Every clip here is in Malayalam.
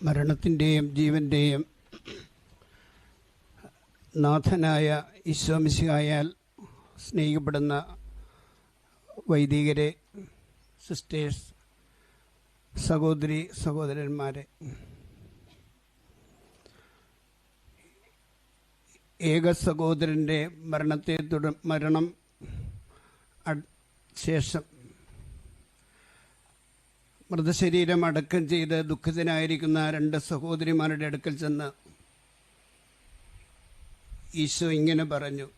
മരണത്തിന്റെയും ജീവന്റെയും നാഥനായ ഈശ്വമിശിയായാൽ സ്നേഹിക്കപ്പെടുന്ന വൈദികരെ സിസ്റ്റേഴ്സ് സഹോദരി സഹോദരന്മാരെ ഏക സഹോദരന്റെ മരണത്തെ തുടർ മരണം ശേഷം മൃതശരീരം അടക്കം ചെയ്ത് ദുഃഖിതനായിരിക്കുന്ന രണ്ട് സഹോദരിമാരുടെ അടുക്കൽ ചെന്ന് ഈശോ ഇങ്ങനെ പറഞ്ഞു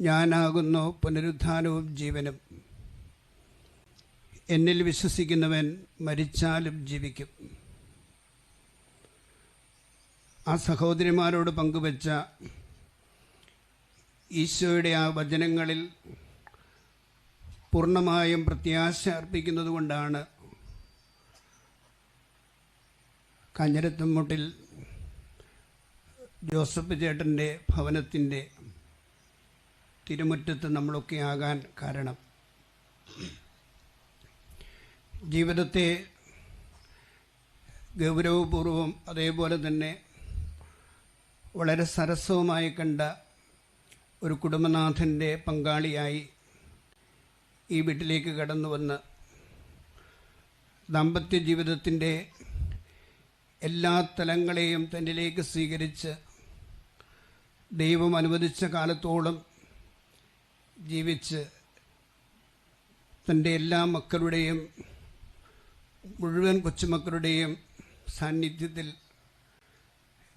ഞാനാകുന്നു പുനരുദ്ധാനവും ജീവനും. എന്നിൽ വിശ്വസിക്കുന്നവൻ മരിച്ചാലും ജീവിക്കും. ആ സഹോദരിമാരോട് പങ്കുവച്ച ഈശോയുടെ ആ വചനങ്ങളിൽ പൂർണമായും പ്രത്യാശ അർപ്പിക്കുന്നത് കൊണ്ടാണ് കാഞ്ഞിരത്തുമുട്ടിൽ ജോസഫ് ചേട്ടന്റെ ഭവനത്തിന്റെ തിരുമുറ്റത്ത് നമ്മളൊക്കെ ആകാൻ കാരണം. ജീവിതത്തെ ഗൗരവപൂർവം അതേപോലെ തന്നെ വളരെ സരസവുമായി കണ്ട ഒരു കുടുംബനാഥന്റെ പങ്കാളിയായി ഈ വീട്ടിലേക്ക് കടന്നു വന്ന് ദാമ്പത്യ ജീവിതത്തിന്റെ എല്ലാ തലങ്ങളെയും തന്നിലേക്ക് സ്വീകരിച്ച് ദൈവം അനുവദിച്ച കാലത്തോളം ജീവിച്ച് തന്റെ എല്ലാ മക്കളുടെയും മുഴുവൻ കൊച്ചുമക്കളുടെയും സാന്നിധ്യത്തിൽ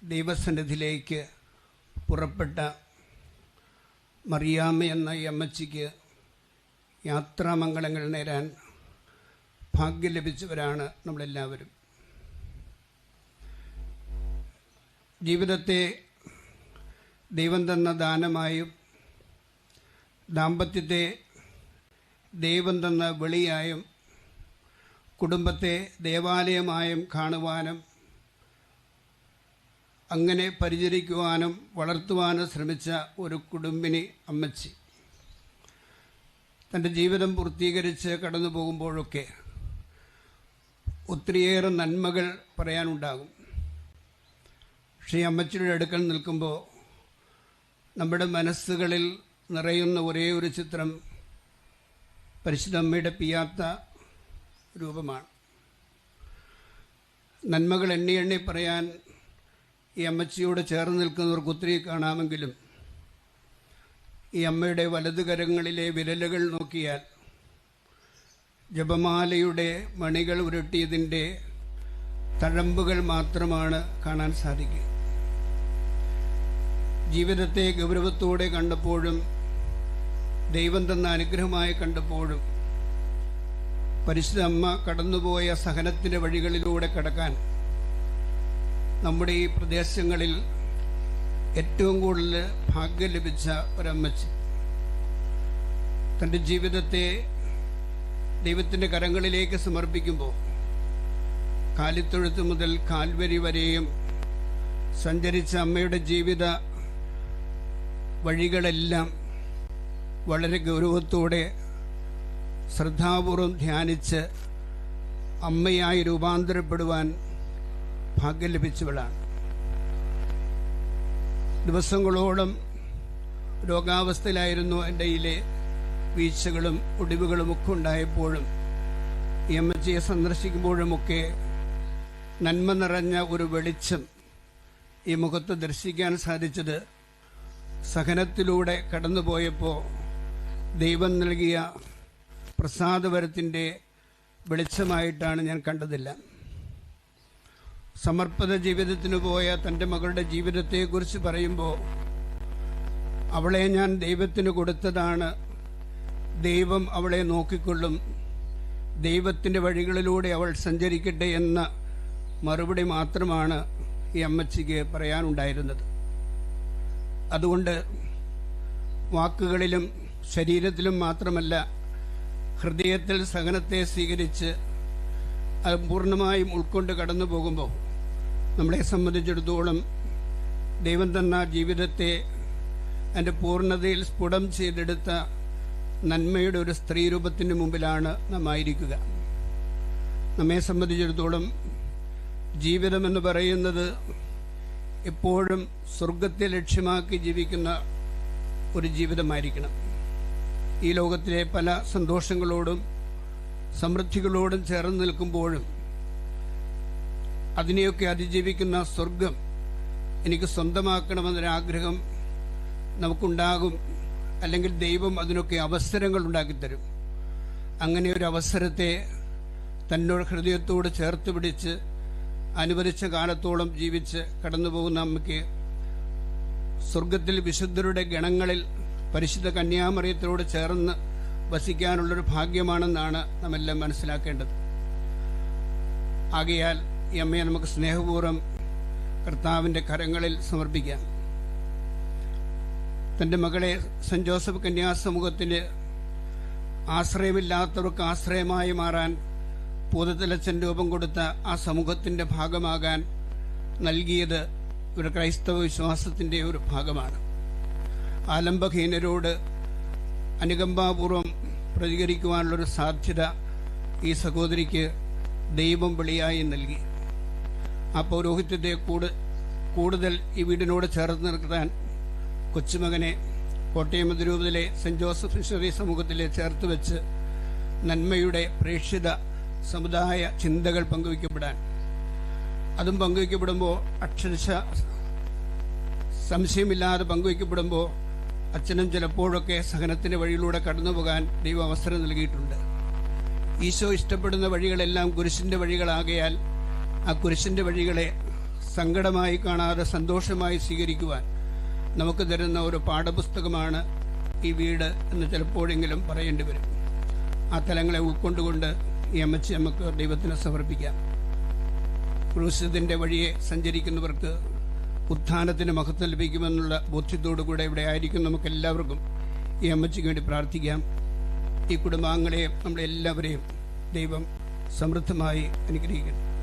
ദൈവസന്നിധിയിലേക്ക് പുറപ്പെട്ട മറിയാമ്മ എന്ന ഈ അമ്മച്ചിക്ക് യാത്രാമംഗളങ്ങൾ നേരാൻ ഭാഗ്യം ലഭിച്ചവരാണ് നമ്മളെല്ലാവരും. ജീവിതത്തെ ദൈവം തന്ന ദാനമായും ദാമ്പത്യത്തെ ദൈവം തന്ന വെളിയായും കുടുംബത്തെ ദേവാലയമായും കാണുവാനും അങ്ങനെ പരിചരിക്കുവാനും വളർത്തുവാനും ശ്രമിച്ച ഒരു കുടുംബിനി അമ്മച്ചി. തന്റെ ജീവിതം പൂർത്തീകരിച്ച് കടന്നു പോകുമ്പോഴൊക്കെ ഒത്തിരിയേറെ നന്മകൾ പറയാനുണ്ടാകും. പക്ഷേ അമ്മച്ചിയുടെ അടുക്കൽ നിൽക്കുമ്പോൾ നമ്മുടെ മനസ്സുകളിൽ നിറയുന്ന ഒരേ ഒരു ചിത്രം പരിശുദ്ധ അമ്മയുടെ പിയാത്ത രൂപമാണ്. നന്മകൾ എണ്ണി എണ്ണി പറയാൻ ഈ അമ്മച്ചിയോട് ചേർന്ന് നിൽക്കുന്നവർക്ക് ഒത്തിരി കാണാമെങ്കിലും ഈ അമ്മയുടെ വലതുകരങ്ങളിലെ വിരലുകൾ നോക്കിയാൽ ജപമാലയുടെ മണികൾ ഉരുട്ടിയതിന്റെ തഴമ്പുകൾ മാത്രമാണ് കാണാൻ സാധിക്കുക. ജീവിതത്തെ ഗൗരവത്തോടെ കണ്ടപ്പോഴും ദൈവം തന്ന അനുഗ്രഹമായി കണ്ടപ്പോഴും പരിശുദ്ധ അമ്മ കടന്നുപോയ സഹനത്തിന്റെ വഴികളിലൂടെ കടക്കാൻ നമ്മുടെ ഈ പ്രദേശങ്ങളിൽ ഏറ്റവും കൂടുതൽ ഭാഗ്യം ലഭിച്ച ഒരമ്മച്ചി. തന്റെ ജീവിതത്തെ ദൈവത്തിന്റെ കരങ്ങളിലേക്ക് സമർപ്പിക്കുമ്പോൾ കാലിത്തൊഴുത്ത് മുതൽ കാൽവരി വരെയും സഞ്ചരിച്ച അമ്മയുടെ ജീവിത വഴികളെല്ലാം വളരെ ഗൗരവത്തോടെ ശ്രദ്ധാപൂർവം ധ്യാനിച്ച് അമ്മയായി രൂപാന്തരപ്പെടുവാൻ ഭാഗ്യം ലഭിച്ചവളാണ്. ദിവസങ്ങളോളം രോഗാവസ്ഥയിലായിരുന്നു ഇതിലെ വീഴ്ചകളും ഒടിവുകളും ഒക്കെ ഉണ്ടായപ്പോഴും എച്ച് എ സന്ദർശിക്കുമ്പോഴുമൊക്കെ നന്മ നിറഞ്ഞ ഒരു വെളിച്ചം ഈ മുഖത്ത് ദർശിക്കാൻ സാധിച്ചത് സഹനത്തിലൂടെ കടന്നുപോയപ്പോൾ ദൈവം നൽകിയ പ്രസാദവരത്തിന്റെ വെളിച്ചമായിട്ടാണ് ഞാൻ കണ്ടതില്ല. സമർപ്പിത ജീവിതത്തിന് പോയ തന്റെ മകളുടെ ജീവിതത്തെക്കുറിച്ച് പറയുമ്പോൾ അവളെ ഞാൻ ദൈവത്തിന് കൊടുത്തതാണ്. ദൈവം അവളെ നോക്കിക്കൊള്ളും. ദൈവത്തിന്റെ വഴികളിലൂടെ അവൾ സഞ്ചരിക്കട്ടെ എന്ന മറുപടി മാത്രമാണ് ഈ അമ്മച്ചിക്ക് പറയാനുണ്ടായിരുന്നത്. അതുകൊണ്ട് വാക്കുകളിലും ശരീരത്തിലും മാത്രമല്ല ഹൃദയത്തിൽ സഹനത്തെ സ്വീകരിച്ച് അത് പൂർണമായും ഉൾക്കൊണ്ട് കടന്നു പോകുമ്പോൾ നമ്മളെ സംബന്ധിച്ചിടത്തോളം ദൈവം തന്ന ജീവിതത്തെ എന്റെ പൂർണതയിൽ സ്ഫുടം ചെയ്തെടുത്ത നന്മയുടെ ഒരു സ്ത്രീ രൂപത്തിന് മുമ്പിലാണ് നാം ആയിരിക്കുക. നമ്മെ സംബന്ധിച്ചിടത്തോളം ജീവിതമെന്ന് പറയുന്നത് എപ്പോഴും സ്വർഗത്തെ ലക്ഷ്യമാക്കി ജീവിക്കുന്ന ഒരു ജീവിതമായിരിക്കണം. ഈ ലോകത്തിലെ പല സന്തോഷങ്ങളോടും സമൃദ്ധികളോടും ചേർന്ന് നിൽക്കുമ്പോഴും അതിനെയൊക്കെ അതിജീവിക്കുന്ന സ്വർഗം എനിക്ക് സ്വന്തമാക്കണമെന്നൊരാഗ്രഹം നമുക്കുണ്ടാകും. അല്ലെങ്കിൽ ദൈവം അതിനൊക്കെ അവസരങ്ങൾ ഉണ്ടാക്കിത്തരും. അങ്ങനെ ഒരു അവസരത്തെ തന്നോട് ഹൃദയത്തോട് ചേർത്ത് പിടിച്ച് അനുവദിച്ച കാലത്തോളം ജീവിച്ച് കടന്നുപോകുന്ന അമ്മയ്ക്ക് സ്വർഗത്തിൽ വിശുദ്ധരുടെ ഗണങ്ങളിൽ പരിശുദ്ധ കന്യാമറിയത്തിനോട് ചേർന്ന് വസിക്കാനുള്ളൊരു ഭാഗ്യമാണെന്നാണ് നമ്മെല്ലാം മനസ്സിലാക്കേണ്ടത്. ആകയാൽ ഈ അമ്മയെ നമുക്ക് സ്നേഹപൂർവം കർത്താവിന്റെ കരങ്ങളിൽ സമർപ്പിക്കാം. തന്റെ മകളെ സെന്റ് ജോസഫ് കന്യാസമൂഹത്തിന് ആശ്രയമില്ലാത്തവർക്ക് ആശ്രയമായി മാറാൻ പൂതത്തിലച്ചൻ രൂപം കൊടുത്ത ആ സമൂഹത്തിന്റെ ഭാഗമാകാൻ നൽകിയത് ഒരു ക്രൈസ്തവ വിശ്വാസത്തിന്റെ ഒരു ഭാഗമാണ്. ആലംബഹീനരോട് അനുകമ്പാപൂർവം പ്രതികരിക്കുവാനുള്ളൊരു സാധ്യത ഈ സഹോദരിക്ക് ദൈവം വെളിയായി നൽകി. ആ പൗരോഹിത്യത്തെ കൂട് കൂടുതൽ ഈ വീടിനോട് ചേർത്ത് നിർത്താൻ കൊച്ചുമകനെ കോട്ടയം അതിരൂപതയിലെ സെന്റ് ജോസഫ് മിഷണറി സമൂഹത്തിലെ ചേർത്ത് വെച്ച് നന്മയുടെ പ്രേക്ഷിത സമുദായ ചിന്തകൾ പങ്കുവയ്ക്കപ്പെടാൻ. അതും പങ്കുവയ്ക്കപ്പെടുമ്പോൾ അക്ഷരശ സംശയമില്ലാതെ പങ്കുവയ്ക്കപ്പെടുമ്പോൾ അച്ഛനും ചിലപ്പോഴൊക്കെ സഹനത്തിന്റെ വഴിയിലൂടെ കടന്നുപോകാൻ ദൈവം അവസരം നൽകിയിട്ടുണ്ട്. ഈശോ ഇഷ്ടപ്പെടുന്ന വഴികളെല്ലാം കുരിശിന്റെ വഴികളാകയാൽ ആ കുരിശിന്റെ വഴികളെ സങ്കടമായി കാണാതെ സന്തോഷമായി സ്വീകരിക്കുവാൻ നമുക്ക് തരുന്ന ഒരു പാഠപുസ്തകമാണ് ഈ വീട് എന്ന് ചിലപ്പോഴെങ്കിലും പറയേണ്ടി വരും. ആ തലങ്ങളെ ഉൾക്കൊണ്ടുകൊണ്ട് ഈ അമ്മച്ചി നമുക്ക് ദൈവത്തിന് സമർപ്പിക്കാം. ക്രൂശത്തിന്റെ വഴിയെ സഞ്ചരിക്കുന്നവർക്ക് ഉത്ഥാനത്തിന് മഹത്വം ലഭിക്കുമെന്നുള്ള ബോധ്യത്തോടുകൂടെ ഇവിടെ ആയിരിക്കും നമുക്ക് എല്ലാവർക്കും ഈ അമ്മച്ചിക്ക് വേണ്ടി പ്രാർത്ഥിക്കാം. ഈ കുടുംബാംഗങ്ങളെയും നമ്മളെല്ലാവരെയും ദൈവം സമൃദ്ധമായി അനുഗ്രഹിക്കുന്നു